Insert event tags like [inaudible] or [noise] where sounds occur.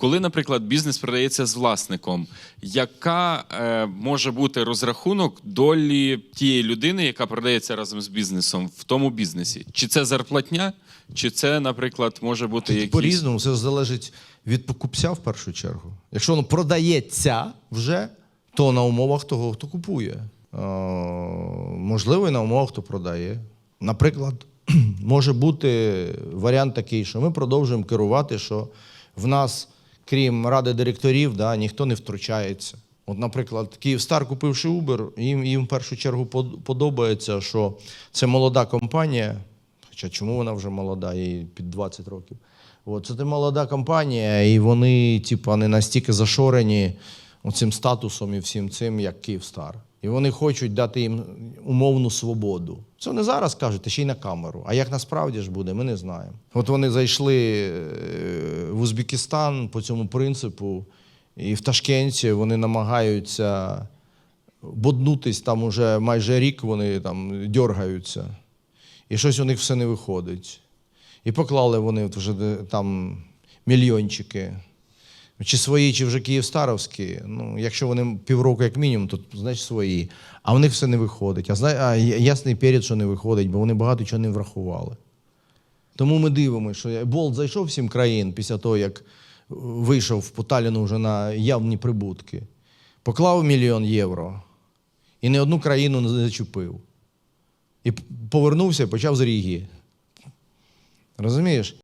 Коли, наприклад, бізнес продається з власником, яка е, може бути розрахунок долі тієї людини, яка продається разом з бізнесом в тому бізнесі? Чи це зарплатня, чи це, наприклад, може бути якісь... По-різному, це залежить від покупця в першу чергу. Якщо воно продається вже, то на умовах того, хто купує. Е, можливо, і на умовах, хто продає. Наприклад, [clears throat] може бути варіант такий, що ми продовжуємо керувати, що в нас, крім ради директорів, да, ніхто не втручається. От, наприклад, Київстар, купивши Uber, їм, їм в першу чергу подобається, що це молода компанія. Хоча чому вона вже молода, їй під 20 років. От, це молода компанія, і вони, типа, не настільки зашорені цим статусом і всім цим, як Київстар. І вони хочуть дати їм умовну свободу. Це вони зараз кажуть, ще й на камеру. А як насправді ж буде, ми не знаємо. От вони зайшли е, в Узбекистан по цьому принципу, і в Ташкенті вони намагаються боднутись там уже майже рік, вони там дергаються. І щось у них все не виходить. І поклали вони вже там мільйончики. Чи свої, чи вже київстаровські. Ну, якщо вони півроку як мінімум, то значить свої. А в них все не виходить. А, а ясний перед, що не виходить, бо вони багато чого не врахували. Тому ми дивимося, що Болт зайшов в сім країн після того, як вийшов по Таліну вже на явні прибутки, поклав мільйон євро і не одну країну не зачепив. І повернувся і почав з Ріги. Розумієш?